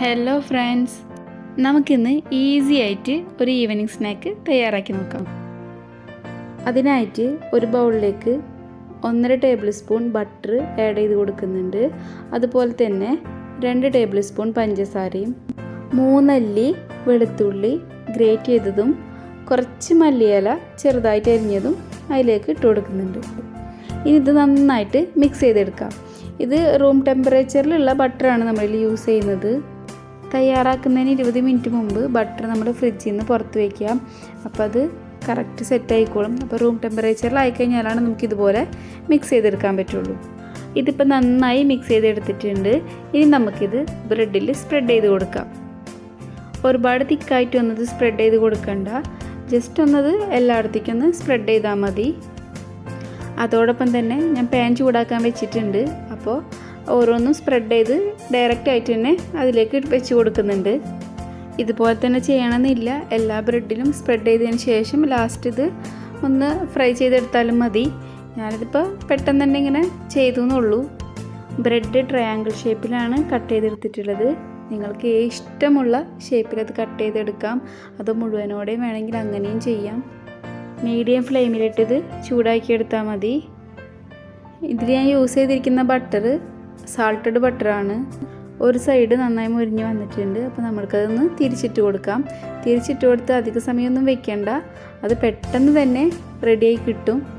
Hello friends നമുക്കിന്ന് easy ആയിട്ട് ഒരു ഈവനിങ് സ്നാക്ക് തയ്യാറാക്കി നോക്കാം. അതിനായിട്ട് ഒരു ബൗളിലേക്ക് ഒന്നര ടേബിൾ സ്പൂൺ ബട്ടർ ആഡ് ചെയ്ത് കൊടുക്കുന്നുണ്ട്. അതുപോലെ തന്നെ രണ്ട് ടേബിൾ സ്പൂൺ പഞ്ചസാരയും മൂന്നല്ലി വെളുത്തുള്ളി ഗ്രേറ്റ് ചെയ്തതും കുറച്ച് മല്ലിയില ചെറുതായിട്ട് അരിഞ്ഞതും അതിലേക്ക് ഇട്ട് കൊടുക്കുന്നുണ്ട്. ഇനി ഇത് നന്നായിട്ട് മിക്സ് ചെയ്തെടുക്കാം. ഇത് റൂം ടെമ്പറേച്ചറിലുള്ള ബട്ടറാണ് നമ്മളിൽ യൂസ് ചെയ്യുന്നത്. തയ്യാറാക്കുന്നതിന് ഇരുപത് മിനിറ്റ് മുമ്പ് ബട്ടർ നമ്മൾ ഫ്രിഡ്ജിൽ നിന്ന് പുറത്ത് വയ്ക്കുക അപ്പോൾ അത് കറക്റ്റ് സെറ്റ് ആയിക്കോളും. അപ്പോൾ റൂം ടെമ്പറേച്ചറിലായി കഴിഞ്ഞാലാണ് നമുക്ക് ഇതുപോലെ മിക്സ് ചെയ്തെടുക്കാൻ പറ്റുള്ളൂ. ഇതിപ്പോൾ നന്നായി മിക്സ് ചെയ്തെടുത്തിട്ടുണ്ട്. ഇനി നമുക്കിത് ബ്രെഡിൽ സ്പ്രെഡ് ചെയ്ത് കൊടുക്കാം. ഒരുപാട് തിക്കായിട്ട് ഒന്നത് സ്പ്രെഡ് ചെയ്ത് കൊടുക്കണ്ട. ജസ്റ്റ് ഒന്നത് എല്ലായിടത്തേക്കും ഒന്ന് സ്പ്രെഡ് ചെയ്താൽ മതി. അതോടൊപ്പം തന്നെ ഞാൻ പാൻ ചൂടാക്കാൻ വെച്ചിട്ടുണ്ട്. അപ്പോൾ ഓരോന്നും സ്പ്രെഡ് ചെയ്ത് ഡയറക്റ്റ് ആയിട്ട് തന്നെ അതിലേക്ക് വെച്ച് കൊടുക്കുന്നുണ്ട്. ഇതുപോലെ തന്നെ ചെയ്യണമെന്നില്ല. എല്ലാ ബ്രെഡിലും സ്പ്രെഡ് ചെയ്തതിന് ശേഷം ലാസ്റ്റ് ഇത് ഒന്ന് ഫ്രൈ ചെയ്തെടുത്താലും മതി. ഞാനിതിപ്പോൾ പെട്ടെന്ന് തന്നെ ഇങ്ങനെ ചെയ്തു എന്നുള്ളൂ ബ്രെഡ് ട്രയാങ്കിൾ ഷേപ്പിലാണ് കട്ട് ചെയ്തെടുത്തിട്ടുള്ളത്. നിങ്ങൾക്ക് ഇഷ്ടമുള്ള ഷേപ്പിൽ അത് കട്ട് ചെയ്തെടുക്കാം. അത് മുഴുവനോടെയും വേണമെങ്കിൽ അങ്ങനെയും ചെയ്യാം. മീഡിയം ഫ്ലെയിമിലിട്ടിത് ചൂടാക്കിയെടുത്താൽ മതി. ഇതിൽ ഞാൻ യൂസ് ചെയ്തിരിക്കുന്ന ബട്ടർ സാൾട്ടഡ് ബട്ടറാണ് ഒരു സൈഡ് നന്നായി മുരിഞ്ഞ് വന്നിട്ടുണ്ട്. അപ്പോൾ നമ്മൾക്കതൊന്ന് തിരിച്ചിട്ട് കൊടുക്കാം. തിരിച്ചിട്ട് കൊടുത്ത് അധിക സമയമൊന്നും വെക്കേണ്ട. അത് പെട്ടെന്ന് തന്നെ റെഡിയായി കിട്ടും.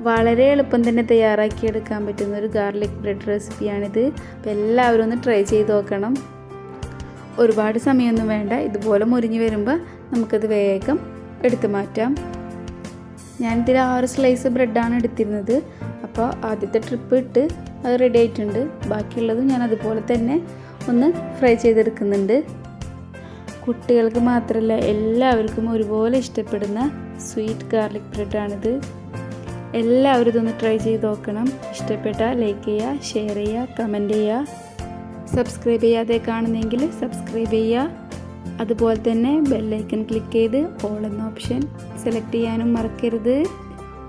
വളരെ എളുപ്പം തന്നെ തയ്യാറാക്കിയെടുക്കാൻ പറ്റുന്ന ഒരു ഗാർലിക് ബ്രെഡ് റെസിപ്പിയാണിത് അപ്പോൾ എല്ലാവരും ഒന്ന് ട്രൈ ചെയ്ത് നോക്കണം. ഒരുപാട് സമയമൊന്നും വേണ്ട. ഇതുപോലെ മുരിഞ്ഞ് വരുമ്പോൾ നമുക്കത് വേഗം എടുത്തു മാറ്റാം. ഞാനിതിൽ ആറ് സ്ലൈസ് ബ്രെഡാണ് എടുത്തിരുന്നത്. അപ്പോൾ ആദ്യത്തെ ട്രിപ്പ് ഇട്ട് അത് റെഡി ആയിട്ടുണ്ട്. ബാക്കിയുള്ളതും ഞാൻ അതുപോലെ തന്നെ ഒന്ന് ഫ്രൈ ചെയ്തെടുക്കുന്നുണ്ട്. കുട്ടികൾക്ക് മാത്രമല്ല എല്ലാവർക്കും ഒരുപോലെ ഇഷ്ടപ്പെടുന്ന സ്വീറ്റ് ഗാർലിക് ബ്രെഡാണിത് എല്ലാവരും ഇതൊന്ന് ട്രൈ ചെയ്ത് നോക്കണം. ഇഷ്ടപ്പെട്ട ലൈക്ക് ചെയ്യുക ഷെയർ ചെയ്യുക കമന്റ് ചെയ്യുക. സബ്സ്ക്രൈബ് ചെയ്യാതെ കാണുന്നെങ്കിൽ സബ്സ്ക്രൈബ് ചെയ്യുക. അതുപോലെ തന്നെ ബെല്ലൈക്കൺ ക്ലിക്ക് ചെയ്ത് ഓൾ എന്ന ഓപ്ഷൻ സെലക്ട് ചെയ്യാനും മറക്കരുത്.